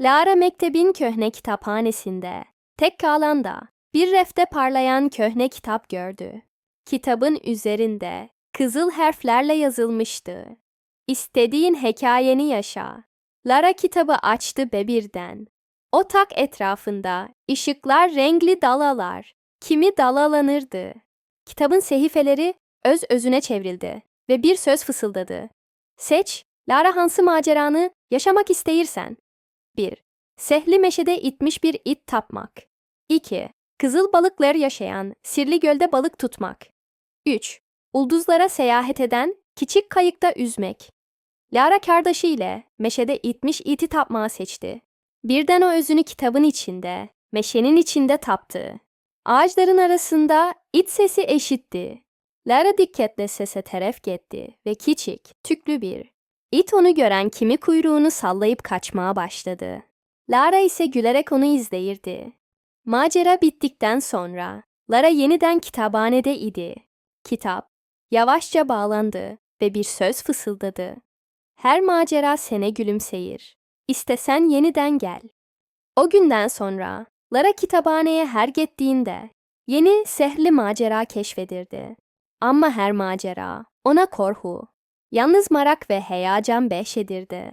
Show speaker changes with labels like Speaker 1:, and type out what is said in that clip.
Speaker 1: Lara mektebin köhne kitaphanesinde, tek kalanda bir refte parlayan köhne kitap gördü. Kitabın üzerinde kızıl harflerle yazılmıştı. İstediğin hikayeni yaşa. Lara kitabı açtı ve birden. O tak etrafında ışıklar renkli dalalar. Kimi dalalanırdı. Kitabın sehifeleri öz özüne çevrildi ve bir söz fısıldadı. Seç, Lara Hansı maceranı yaşamak isteyirsen. 1. Sehli meşede itmiş bir it tapmak. 2. Kızıl balıklar yaşayan sirli gölde balık tutmak. 3. Ulduzlara seyahat eden küçük kayıkta yüzmek. Lara kardeşiyle meşede itmiş iti tapmağı seçti. Birden o özünü kitabın içinde, meşenin içinde taptı. Ağaçların arasında it sesi eşitti. Lara dikkatle sese teref gitti ve küçük, tüklü bir. İt onu gören kimi kuyruğunu sallayıp kaçmaya başladı. Lara ise gülerek onu izleyirdi. Macera bittikten sonra Lara yeniden kitaphanede idi. Kitap yavaşça bağlandı ve bir söz fısıldadı. Her macera sene gülümseyir. İstesen yeniden gel. O günden sonra Lara kitaphaneye her gittiğinde yeni sehli macera keşfedirdi. Ama her macera ona korku, yalnız marak ve heyecan behşedirdi.